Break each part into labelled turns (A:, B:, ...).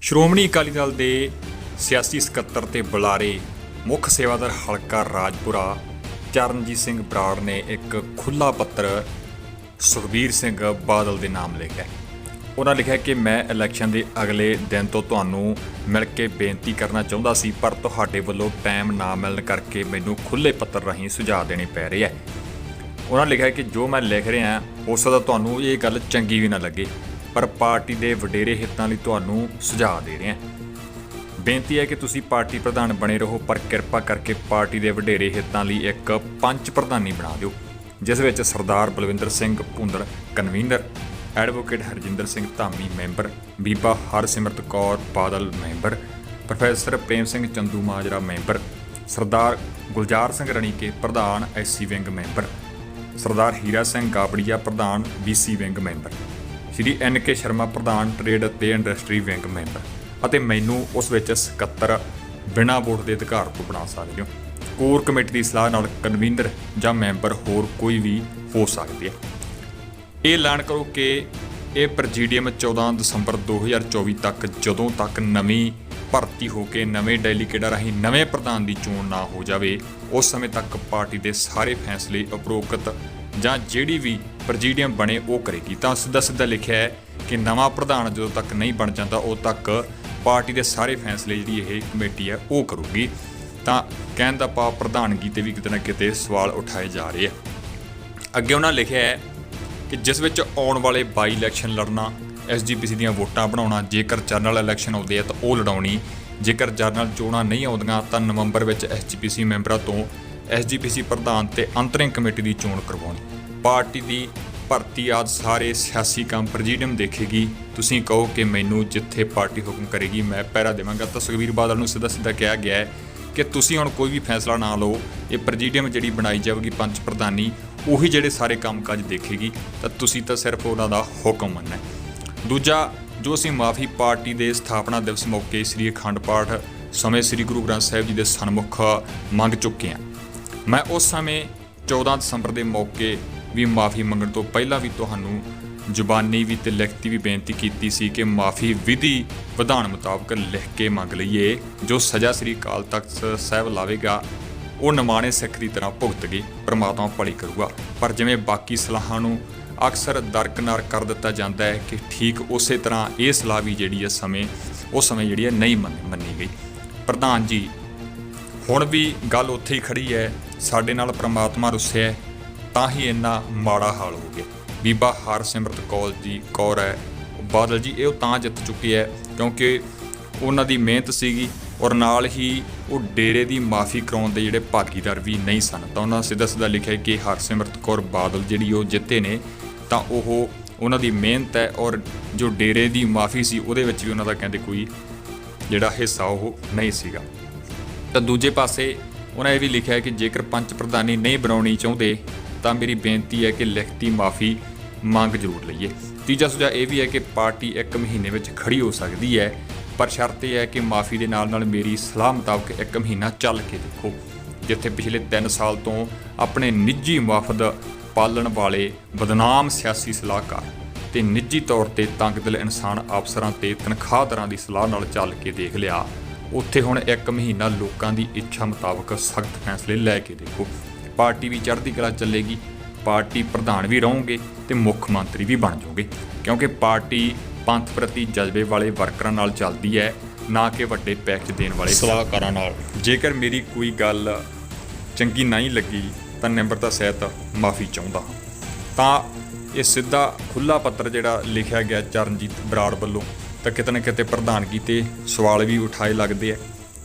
A: ਸ਼੍ਰੋਮਣੀ ਅਕਾਲੀ ਦਲ ਦੇ ਸਿਆਸੀ ਸਕੱਤਰ ਤੇ ਬੁਲਾਰੇ ਮੁੱਖ ਸੇਵਾਦਾਰ ਹਲਕਾ ਰਾਜਪੁਰਾ ਚਰਨਜੀਤ ਸਿੰਘ ਬਰਾੜ ਨੇ ਇੱਕ ਖੁੱਲਾ ਪੱਤਰ ਸੁਖਬੀਰ ਸਿੰਘ ਬਾਦਲ ਦੇ ਨਾਮ ਲਿਖਿਆ ਉਹਨਾਂ ਲਿਖਿਆ ਕਿ ਮੈਂ ਇਲੈਕਸ਼ਨ ਦੇ ਅਗਲੇ ਦਿਨ ਤੋਂ ਤੁਹਾਨੂੰ ਮਿਲ ਕੇ ਬੇਨਤੀ ਕਰਨਾ ਚਾਹੁੰਦਾ ਸੀ, ਪਰ ਤੁਹਾਡੇ ਵੱਲੋਂ ਟਾਈਮ ਨਾ ਮਿਲਣ ਕਰਕੇ ਮੈਨੂੰ ਖੁੱਲੇ ਪੱਤਰ ਰਾਹੀਂ ਸੁਝਾਅ ਦੇਣੇ ਪੈ ਰਹੇ ਹੈ। ਉਹਨਾਂ ਲਿਖਿਆ ਕਿ ਜੋ ਮੈਂ ਲਿਖ ਰਿਹਾ ਹੋ ਸਕਦਾ ਤੁਹਾਨੂੰ ਇਹ ਗੱਲ ਚੰਗੀ ਵੀ ਨਾ ਲੱਗੇ। ਪਰ ਪਾਰਟੀ ਦੇ ਵਡੇਰੇ ਹਿੱਤਾਂ ਲਈ ਤੁਹਾਨੂੰ ਸੁਝਾਅ ਦੇ ਰਿਹਾ ਬੇਨਤੀ ਹੈ ਕਿ ਤੁਸੀਂ ਪਾਰਟੀ ਪ੍ਰਧਾਨ ਬਣੇ ਰਹੋ, ਪਰ ਕਿਰਪਾ ਕਰਕੇ ਪਾਰਟੀ ਦੇ ਵਡੇਰੇ ਹਿੱਤਾਂ ਲਈ ਇੱਕ ਪੰਚ ਪ੍ਰਧਾਨੀ ਬਣਾ ਦਿਓ, ਜਿਸ ਵਿੱਚ Sardar Balwinder Singh Bhundar, convener, advocate Harjinder Singh Dhami member, ਬੀਬਾ Harsimrat Kaur Badal member, professor Prem Singh Chandu Majra member, Sardar Gulzar Singh Ranike, ਪ੍ਰਧਾਨ SC wing member, Sardar Hira Singh Gabria, ਪ੍ਰਧਾਨ BC wing member. Shri N K Sharma ਪ੍ਰਧਾਨ trade ਅਤੇ industry wing member ਅਤੇ ਮੈਨੂੰ ਉਸ ਵਿੱਚ ਸਕੱਤਰ ਬਿਨਾਂ ਵੋਟ ਦੇ ਅਧਿਕਾਰ ਤੋਂ ਬਣਾ ਸਕਦੇ ਹੋ। ਕੋਰ ਕਮੇਟੀ ਦੀ ਸਲਾਹ ਨਾਲ ਕਨਵੀਨਰ ਜਾਂ ਮੈਂਬਰ ਹੋਰ ਕੋਈ ਵੀ ਹੋ ਸਕਦੇ ਹੈ। ਇਹ ਐਲਾਨ ਕਰੋ ਕਿ ਇਹ ਪ੍ਰੈਜ਼ੀਡੀਅਮ 14 ਦਸੰਬਰ 2024 ਤੱਕ ਜਦੋਂ ਤੱਕ ਨਵੀਂ ਭਰਤੀ ਹੋ ਕੇ ਨਵੇਂ ਡੈਲੀਗੇਟਾਂ ਰਾਹੀਂ ਨਵੇਂ ਪ੍ਰਧਾਨ ਦੀ ਚੋਣ ਨਾ ਹੋ ਜਾਵੇ, ਉਸ ਸਮੇਂ ਤੱਕ ਪਾਰਟੀ ਦੇ ਸਾਰੇ ਫੈਸਲੇ ਉਪਰੋਕਤ ਜਾਂ ਜਿਹੜੀ ਵੀ ਪ੍ਰੈਜ਼ੀਡੀਅਮ ਬਣੇ ਉਹ ਕਰੇਗੀ। ਤਾਂ ਸਿੱਧਾ ਸਿੱਧਾ ਲਿਖਿਆ ਹੈ ਕਿ ਨਵਾਂ ਪ੍ਰਧਾਨ ਜਦੋਂ ਤੱਕ ਨਹੀਂ ਬਣ ਜਾਂਦਾ ਉਦੋਂ ਤੱਕ ਪਾਰਟੀ ਦੇ ਸਾਰੇ ਫੈਸਲੇ ਜਿਹੜੀ ਇਹ ਕਮੇਟੀ ਹੈ, ਉਹ ਕਰੂਗੀ। ਤਾਂ ਕਹਿਣ ਦਾ ਭਾਵ ਪ੍ਰਧਾਨਗੀ ਤੇ ਵੀ ਕਿਤੇ ਨਾ ਕਿਤੇ ਸਵਾਲ ਉਠਾਏ ਜਾ ਰਹੇ ਆ। ਅੱਗੇ ਉਹਨਾਂ ਲਿਖਿਆ ਹੈ ਕਿ ਜਿਸ ਵਿੱਚ ਆਉਣ ਵਾਲੇ ਬਾਈ ਇਲੈਕਸ਼ਨ ਲੜਨਾ ਐਸਜੀਪੀਸੀ ਦੀਆਂ ਵੋਟਾਂ ਬਣਾਉਣਾ, ਜੇਕਰ ਜਨਰਲ ਇਲੈਕਸ਼ਨ ਆਉਂਦੇ ਆ ਤਾਂ ਉਹ ਲੜਾਉਣੀ, ਜੇਕਰ ਜਨਰਲ ਚੋਣਾਂ ਨਹੀਂ ਆਉਂਦੀਆਂ ਤਾਂ ਨਵੰਬਰ ਵਿੱਚ ਐਸਜੀਪੀਸੀ ਮੈਂਬਰਾਂ ਤੋਂ ਐਸਜੀਪੀਸੀ ਪ੍ਰਧਾਨ ਤੇ ਅੰਤਰਿੰਗ ਕਮੇਟੀ ਦੀ ਚੋਣ ਕਰਵਾਉਣੀ। ਪਾਰਟੀ ਦੀ ਭਰਤੀ ਆਦ ਸਾਰੇ ਸਿਆਸੀ ਕੰਮ ਪ੍ਰੈਜ਼ੀਡੀਅਮ ਦੇਖੇਗੀ। ਤੁਸੀਂ ਕਹੋ ਕਿ ਮੈਨੂੰ ਜਿੱਥੇ ਪਾਰਟੀ ਹੁਕਮ ਕਰੇਗੀ, ਮੈਂ ਪਹਿਰਾ ਦੇਵਾਂਗਾ। ਤਾਂ ਸੁਖਬੀਰ ਬਾਦਲ ਨੂੰ ਸਿੱਧਾ ਸਿੱਧਾ ਕਿਹਾ ਗਿਆ ਹੈ ਕਿ ਤੁਸੀਂ ਹੁਣ ਕੋਈ ਵੀ ਫੈਸਲਾ ਨਾ ਲਓ, ਇਹ ਪ੍ਰੈਜ਼ੀਡੀਅਮ ਜਿਹੜੀ ਬਣਾਈ ਜਾਵੇਗੀ ਪੰਚ ਪ੍ਰਧਾਨੀ, ਉਹੀ ਜਿਹੜੇ ਸਾਰੇ ਕੰਮਕਾਜ ਦੇਖੇਗੀ, ਤਾਂ ਤੁਸੀਂ ਤਾਂ ਸਿਰਫ ਉਹਨਾਂ ਦਾ ਹੁਕਮ ਮੰਨਣਾ ਦੂਜਾ, ਜੋ ਅਸੀਂ ਮਾਫੀ ਪਾਰਟੀ ਦੇ ਸਥਾਪਨਾ ਦਿਵਸ ਮੌਕੇ ਸ੍ਰੀ ਅਖੰਡ ਪਾਠ ਸਮੇਂ ਸ੍ਰੀ ਗੁਰੂ ਗ੍ਰੰਥ ਸਾਹਿਬ ਜੀ ਦੇ ਸਨਮੁਖ ਮੰਗ ਚੁੱਕੇ ਹਾਂ। ਮੈਂ ਉਸ ਸਮੇਂ 14 ਦਸੰਬਰ ਦੇ ਮੌਕੇ ਵੀ ਮਾਫੀ ਮੰਗਣ ਤੋਂ ਪਹਿਲਾਂ ਵੀ ਤੁਹਾਨੂੰ ਜ਼ੁਬਾਨੀ ਵੀ ਤੇ ਲਿਖਤੀ ਵੀ ਬੇਨਤੀ ਕੀਤੀ ਸੀ ਕਿ ਮਾਫੀ ਵਿਧੀ ਵਿਧਾਨ ਮੁਤਾਬਕ ਲਿਖ ਕੇ ਮੰਗ ਲਈਏ, ਜੋ ਸਜ਼ਾ ਸ੍ਰੀ ਅਕਾਲ ਤਖਤ ਸਾਹਿਬ ਲਾਵੇਗਾ, ਉਹ ਨਿਮਾਣੇ ਸਿੱਖ ਦੀ ਤਰ੍ਹਾਂ ਭੁਗਤ ਗਈ ਪ੍ਰਮਾਤਮਾ ਭਲੀ ਕਰੂਗਾ। ਪਰ ਜਿਵੇਂ ਬਾਕੀ ਸਲਾਹਾਂ ਨੂੰ ਅਕਸਰ ਦਰਕਨਾਰ ਕਰ ਦਿੱਤਾ ਜਾਂਦਾ ਹੈ ਕਿ ਠੀਕ ਉਸੇ ਤਰ੍ਹਾਂ ਇਹ ਸਲਾਹ ਵੀ ਜਿਹੜੀ ਹੈ ਸਮੇਂ, ਉਹ ਸਮੇਂ ਜਿਹੜੀ ਹੈ ਨਹੀਂ ਮੰਨੀ ਮੰਨੀ ਗਈ। ਪ੍ਰਧਾਨ ਜੀ, ਹੁਣ ਵੀ ਗੱਲ ਉੱਥੇ ਹੀ ਖੜੀ ਹੈ, ਸਾਡੇ ਨਾਲ ਪ੍ਰਮਾਤਮਾ ਰੁੱਸਿਆ ਤਾਂ ਹੀ ਇੰਨਾ ਮਾੜਾ ਹਾਲ ਹੋ ਗਿਆ। ਬੀਬਾ ਹਰਸਿਮਰਤ ਕੌਰ ਜੀ ਕੌਰ ਹੈ। ਬਾਦਲ ਜੀ, ਇਹ ਉਹ ਤਾਂ ਜਿੱਤ ਚੁੱਕੀ ਹੈ, ਕਿਉਂਕਿ ਉਹਨਾਂ ਦੀ ਮਿਹਨਤ ਸੀਗੀ ਔਰ ਨਾਲ ਹੀ ਉਹ ਡੇਰੇ ਦੀ ਮਾਫੀ ਕਰਾਉਣ ਦੇ ਜਿਹੜੇ ਭਾਗੀਦਾਰ ਵੀ ਨਹੀਂ ਸਨ। ਤਾਂ ਉਹਨਾਂ ਸਿੱਧਾ ਸਿੱਧਾ ਲਿਖਿਆ ਕਿ ਹਰਸਿਮਰਤ ਕੌਰ ਬਾਦਲ ਜਿਹੜੀ ਉਹ ਜਿੱਤੇ ਨੇ, ਤਾਂ ਉਹ ਉਹਨਾਂ ਦੀ ਮਿਹਨਤ ਹੈ ਔਰ ਜੋ ਡੇਰੇ ਦੀ ਮਾਫੀ ਸੀ, ਉਹਦੇ ਵਿੱਚ ਵੀ ਉਹਨਾਂ ਦਾ ਕਹਿੰਦੇ ਕੋਈ ਜਿਹੜਾ ਹਿੱਸਾ ਉਹ ਨਹੀਂ ਸੀਗਾ। ਤਾਂ ਦੂਜੇ ਪਾਸੇ ਉਹਨਾਂ ਇਹ ਵੀ ਲਿਖਿਆ ਕਿ ਜੇਕਰ ਪੰਚ ਪ੍ਰਧਾਨੀ ਨਹੀਂ ਬਣਾਉਣੀ ਚਾਹੁੰਦੇ ਤਾਂ ਮੇਰੀ ਬੇਨਤੀ ਹੈ ਕਿ ਲਿਖਤੀ ਮਾਫੀ ਮੰਗ ਜ਼ਰੂਰ ਲਈਏ। ਤੀਜਾ ਸੁਝਾਅ ਇਹ ਵੀ ਹੈ ਕਿ ਪਾਰਟੀ ਇੱਕ ਮਹੀਨੇ ਵਿੱਚ ਖੜੀ ਹੋ ਸਕਦੀ ਹੈ, ਪਰ ਸ਼ਰਤ ਇਹ ਹੈ ਕਿ ਮਾਫੀ ਦੇ ਨਾਲ ਨਾਲ ਮੇਰੀ ਸਲਾਹ ਮੁਤਾਬਕ ਇੱਕ ਮਹੀਨਾ ਚੱਲ ਕੇ ਦੇਖੋ, ਜਿੱਥੇ ਪਿਛਲੇ 3 ਸਾਲ ਤੋਂ ਆਪਣੇ ਨਿੱਜੀ ਵਫਦ ਪਾਲਣ ਵਾਲੇ ਬਦਨਾਮ ਸਿਆਸੀ ਸਲਾਹਕਾਰ ਤੇ ਨਿੱਜੀ ਤੌਰ ਤੇ ਤੰਗਦਿਲ ਇਨਸਾਨ ਅਫਸਰਾਂ ਤੇ ਤਨਖਾਹਦਾਰਾਂ ਦੀ ਸਲਾਹ ਨਾਲ ਚੱਲ ਕੇ ਦੇਖ ਲਿਆ, ਉੱਥੇ ਹੁਣ ਇੱਕ ਮਹੀਨਾ ਲੋਕਾਂ ਦੀ ਇੱਛਾ ਮੁਤਾਬਕ ਸਖਤ ਫੈਸਲੇ ਲੈ ਕੇ ਦੇਖੋ। ਪਾਰਟੀ ਵੀ ਚੜ੍ਹਦੀ ਕਲਾ ਚੱਲੇਗੀ, ਪਾਰਟੀ ਪ੍ਰਧਾਨ ਵੀ ਰਹੋਗੇ ਤੇ ਮੁੱਖ ਮੰਤਰੀ ਵੀ ਬਣ ਜਾਓਗੇ। ਕਿਉਂਕਿ ਪਾਰਟੀ ਪੰਥ ਪ੍ਰਤੀ ਜਜ਼ਬੇ ਵਾਲੇ ਵਰਕਰਾਂ ਨਾਲ ਚੱਲਦੀ ਹੈ, ਨਾ ਕਿ ਵੱਡੇ ਪੈਕੇਜ ਦੇਣ ਵਾਲੇ ਸਲਾਹਕਾਰਾਂ ਨਾਲ। ਜੇਕਰ ਮੇਰੀ ਕੋਈ ਗੱਲ ਚੰਗੀ ਨਹੀਂ ਲੱਗੀ, ਤਾਂ ਨਿਮਰਤਾ ਸਹਿਤ ਮਾਫੀ ਚਾਹੁੰਦਾ ਹਾਂ। ਤਾਂ ਇਹ ਸਿੱਧਾ ਖੁੱਲਾ ਪੱਤਰ ਜਿਹੜਾ ਲਿਖਿਆ ਗਿਆ ਚਰਨਜੀਤ ਬਰਾੜ ਵੱਲੋਂ, ਤਾਂ ਕਿਤੇ ਨਾ ਕਿਤੇ ਪ੍ਰਧਾਨਗੀ ਤੇ ਸਵਾਲ ਵੀ ਉਠਾਏ ਲੱਗਦੇ ਆ।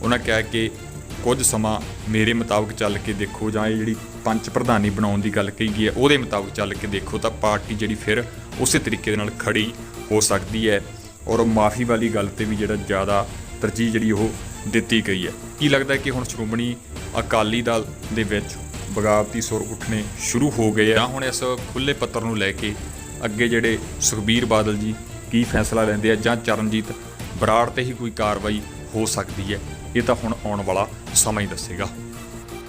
A: ਉਹਨਾਂ ਕਿਹਾ ਕਿ ਕੁਝ ਸਮਾਂ ਮੇਰੇ ਮੁਤਾਬਕ ਚੱਲ ਕੇ ਦੇਖੋ ਜਾਂ ਇਹ ਜਿਹੜੀ ਪੰਚ ਪ੍ਰਧਾਨੀ ਬਣਾਉਣ ਦੀ ਗੱਲ ਕਹੀ ਗਈ ਹੈ, ਉਹਦੇ ਮੁਤਾਬਕ ਚੱਲ ਕੇ ਦੇਖੋ ਤਾਂ ਪਾਰਟੀ ਜਿਹੜੀ ਫਿਰ ਉਸੇ ਤਰੀਕੇ ਦੇ ਨਾਲ ਖੜੀ ਹੋ ਸਕਦੀ ਹੈ ਔਰ ਮਾਫੀ ਵਾਲੀ ਗੱਲ ਤੇ ਵੀ ਜਿਹੜਾ ਜ਼ਿਆਦਾ ਤਰਜੀਹ ਜਿਹੜੀ ਉਹ ਦਿੱਤੀ ਗਈ ਹੈ। ਕੀ ਲੱਗਦਾ ਕਿ ਹੁਣ ਸ਼੍ਰੋਮਣੀ ਅਕਾਲੀ ਦਲ ਦੇ ਵਿੱਚ ਬਗਾਵਤੀ ਸੁਰ ਉੱਠਣੇ ਸ਼ੁਰੂ ਹੋ ਗਏ ਆ ਹੁਣ ਇਸ ਖੁੱਲੇ ਪੱਤਰ ਨੂੰ ਲੈ ਕੇ ਅੱਗੇ ਜਿਹੜੇ ਸੁਖਬੀਰ ਬਾਦਲ ਜੀ ਕੀ ਫੈਸਲਾ ਲੈਂਦੇ ਆ ਜਾਂ ਚਰਨਜੀਤ ਬਰਾੜ ਤੇ ਹੀ ਕੋਈ ਕਾਰਵਾਈ ਹੋ ਸਕਦੀ ਹੈ? ਇਹ ਤਾਂ ਹੁਣ ਆਉਣ ਵਾਲਾ ਸਮਾਂ ਹੀ ਦੱਸੇਗਾ।